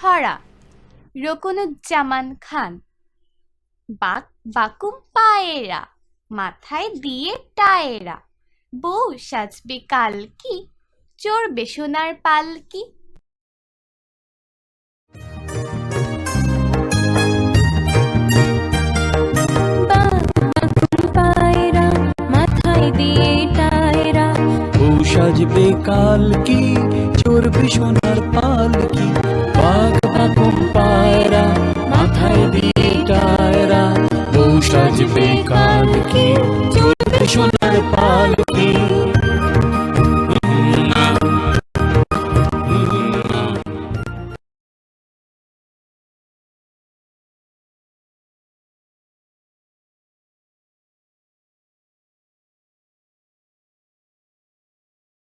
ছড়া রকুনুজ্জামান খান বাক বাকুম পায়েরা মাথায় দিয়ে টায়েরা। বউ সাজবে কালকি চড়বে সোনার পালকি পায়রা মাথায় দিয়ে টায়রা। বউ সাজবে সাজবে কালকে চলবে সোনার পাল।